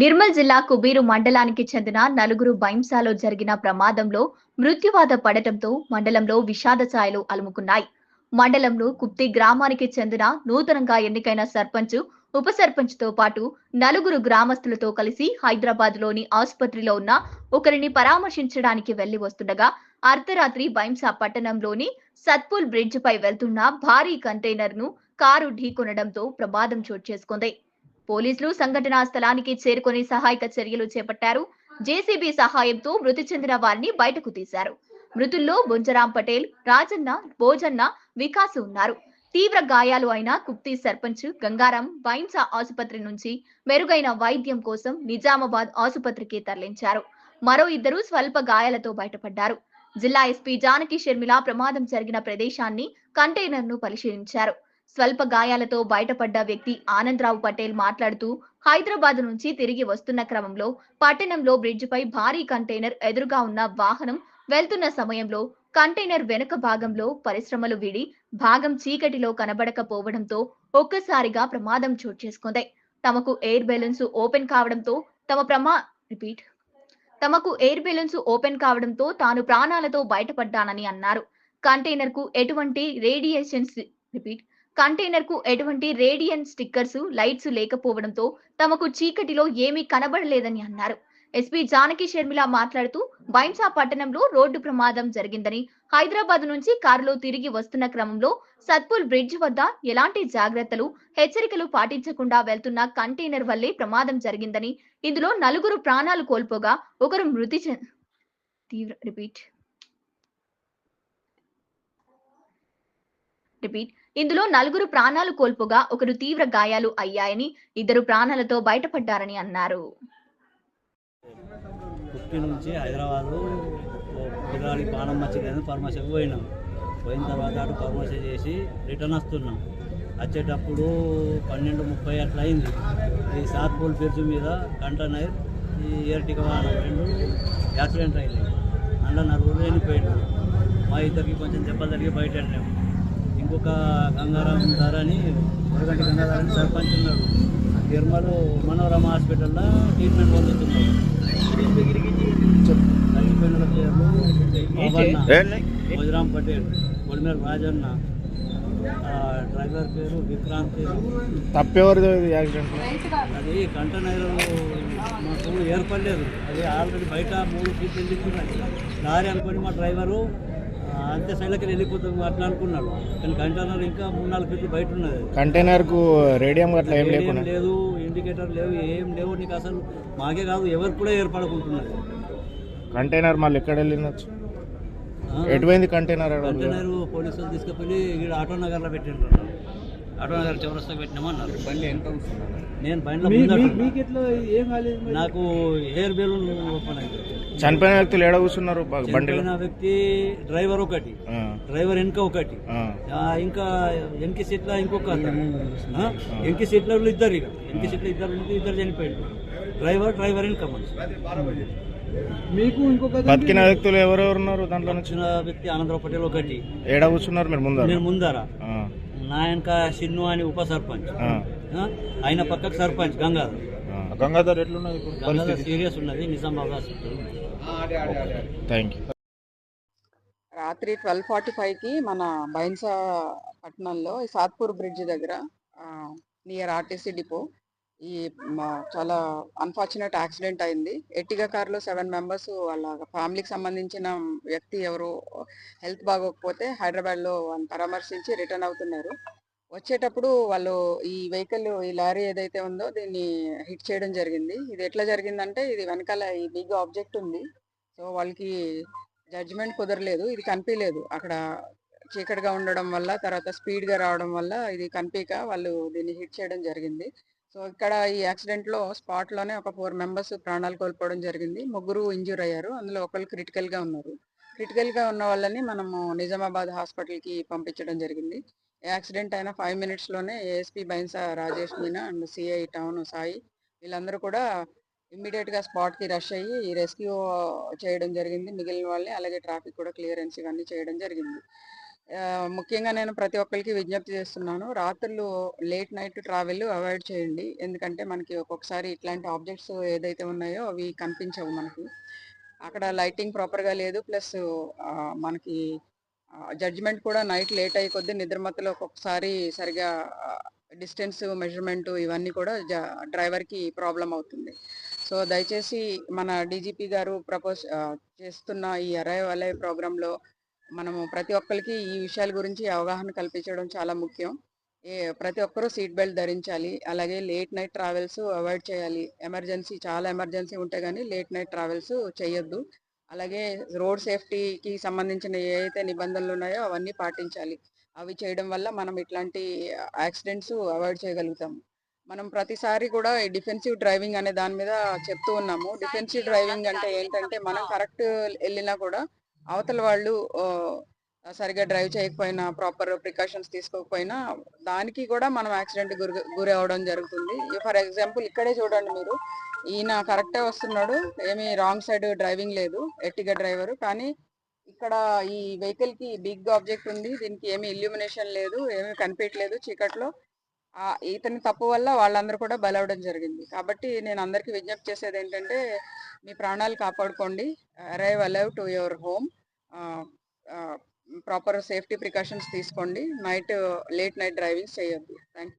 నిర్మల్ జిల్లా కుబీరు మండలానికి చెందిన నలుగురు బైంసాలో జరిగిన ప్రమాదంలో మృత్యువాత పడటంతో మండలంలో విషాద ఛాయలు అలుముకున్నాయి. మండలంలో కుప్తి గ్రామానికి చెందిన నూతనంగా ఎన్నికైన సర్పంచ్ ఉప సర్పంచ్తో పాటు నలుగురు గ్రామస్తులతో కలిసి హైదరాబాద్లోని ఆసుపత్రిలో ఉన్న ఒకరిని పరామర్శించడానికి వెళ్ళి వస్తుండగా అర్ధరాత్రి బైంసా పట్టణంలోని సత్పూల్ బ్రిడ్జ్ పై వెళ్తున్న భారీ కంటైనర్ను కారు ఢీకొనడంతో ప్రమాదం చోటు చేసుకుంది. పోలీసులు సంఘటనా స్థలానికి చేరుకొని సహాయక చర్యలు చేపట్టారు. జేసీబీ సహాయంతో మృతి చెందిన వారిని బయటకు తీశారు. మృతుల్లో బుంజరాం పటేల్ రాజన్న భోజన్న వికాస్ ఉన్నారు. తీవ్ర గాయాలు అయిన కుప్తి సర్పంచ్ గంగారాం బైన్సా ఆసుపత్రి నుంచి మెరుగైన వైద్యం కోసం నిజామాబాద్ ఆసుపత్రికి తరలించారు. మరో ఇద్దరు స్వల్ప గాయాలతో బయటపడ్డారు. జిల్లా ఎస్పీ జానకి షర్మిల ప్రమాదం జరిగిన ప్రదేశాన్ని కంటైనర్ను పరిశీలించారు. స్వల్ప గాయాలతో బయటపడ్డ వ్యక్తి ఆనందరావు పటేల్ మాట్లాడుతూ హైదరాబాద్ నుంచి తిరిగి వస్తున్న క్రమంలో పట్టణంలో బ్రిడ్జ్ పై భారీ కంటైనర్ ఎదురుగా ఉన్న వాహనం వెళ్తున్న సమయంలో కంటైనర్ వెనుక భాగంలో పరిశ్రమలు విడి భాగం చీకటిలో కనబడకపోవడంతో ఒక్కసారిగా ప్రమాదం చోటు చేసుకుంది. తమకు ఎయిర్ బెలూన్స్ ఓపెన్ కావడంతో తమ ప్రమా రిపీట్. తమకు ఎయిర్ బెలూన్స్ ఓపెన్ కావడంతో తాను ప్రాణాలతో బయటపడ్డానని అన్నారు. కంటైనర్కు ఎటువంటి రేడియేషన్స్ రిపీట్ కంటైనర్కు ఎటువంటి రేడియన్ స్టిక్కర్స్ లైట్స్ లేకపోవడంతో తమకు చీకటిలో ఏమీ కనబడలేదని అన్నారు. ఎస్పీ జానకి షర్మిల మాట్లాడుతూ బైంసా పట్టణంలో రోడ్డు ప్రమాదం జరిగిందని హైదరాబాద్ నుంచి కారులో తిరిగి వస్తున్న క్రమంలో సత్పుల్ బ్రిడ్జ్ వద్ద ఎలాంటి జాగ్రత్తలు హెచ్చరికలు పాటించకుండా వెళ్తున్న కంటైనర్ వల్లే ప్రమాదం జరిగిందని ఇందులో నలుగురు ప్రాణాలు కోల్పోగా ఒకరు మృతి తీవ్ర రిపీట్. రిపీట్. ఇందులో నలుగురు ప్రాణాలు కోల్పోగా ఒకరు తీవ్ర గాయాలు అయ్యాయని ఇద్దరు ప్రాణాలతో బయటపడ్డారని అన్నారు. నుంచి హైదరాబాద్ పిల్లవాడికి పానం మచ్చలేదు ఫార్మసీకి పోయినాం. పోయిన తర్వాత అటు ఫార్మసీ చేసి రిటర్న్ వస్తున్నాం. వచ్చేటప్పుడు పన్నెండు ముప్పై అట్లా అయింది. ఈ సాత్పూల్ బ్రిడ్జ్ మీద కంటైనర్ ఈ ఎర్టిక వాహనం రెండు యాక్సిడెంట్ అయింది. అందులో నలుగురు వెళ్ళిపోయాడు మా ఇద్దరికి కొంచెం దెబ్బలు జరిగి బయట వెళ్ళాము ఇంకొక గంగారాం గారు అని మురగంటి గంగారాం సర్పంచ్ ఉన్నాడు నిర్మల్ మనోరమ హాస్పిటల్లో ట్రీట్మెంట్ పొందుతున్నాడు చచ్చిపోయిన పేర్లు భోజరాం పటేల్ పొలిమేర రాజన్న డ్రైవర్ పేరు విక్రాంత్ తప్పెవరిదో యాక్సిడెంట్? అది కంటైనర్ మాకు ఏర్పడలేదు. అది ఆల్రెడీ బయట మూడు వెళ్ళిపోయినది లారీ అనుకొని మా డ్రైవరు అంతే సైడ్లకి వెళ్ళిపోతాం అట్లా అనుకున్నాడు. కానీ కంటైనర్ ఇంకా మూడు నాలుగు ఫీట్లు బయట ఉన్నది. కంటైనర్కు రేడియం అట్లా ఏం లేకుండా? లేదు ఇండికేటర్ లేవు ఏం లేవు. నీకు అసలు మాకే కాదు ఎవరికి కూడా ఏర్పడకుంటున్నది. కంటైనర్ మళ్ళీ ఎక్కడ వెళ్ళిందచ్చు ఆ? ఎటువైంది కంటైనర్? కంటైనర్ పోలీసులు తీసుకుపోయి ఇక్కడ ఆటో నగర్లో పెట్టిండ్రు ఆటో నగర్ చౌరస్తా పెట్టినామన్నారు బండి ఎంత నేను బండిలో నాకు ఎయిర్ బెలూన్ ఓపెన్ అయింది. చనిపోయిన వ్యక్తులు ఏడ కూర్చున్నారు? చనిపోయిన వ్యక్తి డ్రైవర్ ఒకటి. డ్రైవర్ వెనక ఒకటి. ఇంకా వెనక సీట్లో ఇంకొక? వెనక సీట్లో ఇద్దరు ఇక. వెనక సీట్లో ఇద్దరు ఇద్దరు చనిపోయాడు డ్రైవర్ డ్రైవర్ వెనక మనిషి. మీకు ఇంకొక బతికిన వ్యక్తులు ఎవరెవరు ఉన్నారు దాంట్లో నుంచి? వచ్చిన వ్యక్తి ఆనందరావు పటేల్ ఒకటి. ఏడ కూర్చున్నారు మీరు ముందర? నేను ముందర. ఆ, నా వెనక సిన్ను అని ఉప సర్పంచ్? ఆయన పక్కకు సర్పంచ్ గంగాధర్. గంగాధర్ ఎట్లున్నది ఇప్పుడు సీరియస్ ఉన్నది నిజామాబాద్ హాస్పిటల్ థ్యాంక్ యూ రాత్రి ట్వెల్వ్ ఫార్టీ ఫైవ్కి మన బైన్సా పట్టణంలో ఈ సాత్పూర్ బ్రిడ్జ్ దగ్గర నియర్ ఆర్టీసీ డిపో ఈ చాలా అన్ఫార్చునేట్ యాక్సిడెంట్ అయింది. ఎట్టిగా కార్లో సెవెన్ మెంబర్స్ వాళ్ళ ఫ్యామిలీకి సంబంధించిన వ్యక్తి ఎవరు హెల్త్ బాగోకపోతే హైదరాబాద్లో వాళ్ళని పరామర్శించి రిటర్న్ అవుతున్నారు. వచ్చేటప్పుడు వాళ్ళు ఈ వెహికల్ ఈ లారీ ఏదైతే ఉందో దీన్ని హిట్ చేయడం జరిగింది. ఇది ఎట్లా జరిగిందంటే ఇది వెనకాల ఈ బిగ్ ఆబ్జెక్ట్ ఉంది. సో వాళ్ళకి జడ్జ్మెంట్ కుదరలేదు. ఇది కనిపించలేదు అక్కడ చీకటిగా ఉండడం వల్ల తర్వాత స్పీడ్గా రావడం వల్ల ఇది కనిపించక వాళ్ళు దీన్ని హిట్ చేయడం జరిగింది. సో ఇక్కడ ఈ యాక్సిడెంట్లో స్పాట్లోనే ఒక ఫోర్ మెంబర్స్ ప్రాణాలు కోల్పోవడం జరిగింది. ముగ్గురు ఇంజూర్ అయ్యారు. అందులో ఒకళ్ళు క్రిటికల్గా ఉన్నారు. క్రిటికల్గా ఉన్న వాళ్ళని మనము నిజామాబాద్ హాస్పిటల్కి పంపించడం జరిగింది. యాక్సిడెంట్ అయిన five మినిట్స్లోనే ASP Bhainsa Rajesh Meena and CI town Sai వీళ్ళందరూ కూడా ఇమ్మీడియట్గా స్పాట్కి రష్ అయ్యి రెస్క్యూ చేయడం జరిగింది. మిగిలిన వాళ్ళని అలాగే ట్రాఫిక్ కూడా క్లియరెన్స్ ఇవన్నీ చేయడం జరిగింది. ముఖ్యంగా నేను ప్రతి ఒక్కరికి విజ్ఞప్తి చేస్తున్నాను. రాత్రులు లేట్ నైట్ ట్రావెల్ అవాయిడ్ చేయండి. ఎందుకంటే మనకి ఒక్కొక్కసారి ఇట్లాంటి ఆబ్జెక్ట్స్ ఏదైతే ఉన్నాయో అవి కనిపించవు మనకి. అక్కడ లైటింగ్ ప్రాపర్గా లేదు. ప్లస్ మనకి జడ్జిమెంట్ కూడా నైట్ లేట్ అయ్యి కొద్దీ నిద్రమత్తలో ఒక్కొక్కసారి సరిగా డిస్టెన్స్ మెజర్మెంట్ ఇవన్నీ కూడా డ్రైవర్కి ప్రాబ్లం అవుతుంది. సో దయచేసి మన డీజీపీ గారు ప్రపోజ్ చేస్తున్న ఈ అరైవ్ అలైవ్ ప్రోగ్రాంలో మనము ప్రతి ఒక్కరికి ఈ విషయాల గురించి అవగాహన కల్పించడం చాలా ముఖ్యం. ఏ ప్రతి ఒక్కరూ సీట్ బెల్ట్ ధరించాలి అలాగే లేట్ నైట్ ట్రావెల్స్ అవాయిడ్ చేయాలి. ఎమర్జెన్సీ చాలా ఎమర్జెన్సీ ఉంటే కానీ లేట్ నైట్ ట్రావెల్స్ చేయొద్దు. అలాగే రోడ్ సేఫ్టీకి సంబంధించిన ఏ అయితే నిబంధనలు ఉన్నాయో అవన్నీ పాటించాలి. అవి చేయడం వల్ల మనం ఇట్లాంటి యాక్సిడెంట్స్ అవాయిడ్ చేయగలుగుతాం మనం ప్రతిసారి కూడా ఈ డిఫెన్సివ్ డ్రైవింగ్ అనే దాని మీద చెప్తూ ఉన్నాము. డిఫెన్సివ్ డ్రైవింగ్ అంటే ఏంటంటే మనం కరెక్ట్ వెళ్ళినా కూడా అవతల వాళ్ళు సరిగా డ్రైవ్ చేయకపోయినా ప్రాపర్ ప్రికాషన్స్ తీసుకోకపోయినా దానికి కూడా మనం యాక్సిడెంట్ గురి గురి అవడం జరుగుతుంది. ఫర్ ఎగ్జాంపుల్ ఇక్కడే చూడండి మీరు. ఈయన కరెక్టే వస్తున్నాడు ఏమీ రాంగ్ సైడ్ డ్రైవింగ్ లేదు ఎట్టిగా డ్రైవరు. కానీ ఇక్కడ ఈ వెహికల్కి బిగ్ ఆబ్జెక్ట్ ఉంది దీనికి ఏమి ఇల్యూమినేషన్ లేదు ఏమీ కనిపించలేదు చీకట్లో. ఆ ఇతని తప్పు వల్ల వాళ్ళందరూ కూడా బలవడం జరిగింది. కాబట్టి నేను అందరికీ విజ్ఞప్తి చేసేది ఏంటంటే మీ ప్రాణాలు కాపాడుకోండి. Arrive alive to your home proper safety precautions తీసుకోండి. నైట్ లేట్ నైట్ డ్రైవింగ్ చేయొద్దు. Thank you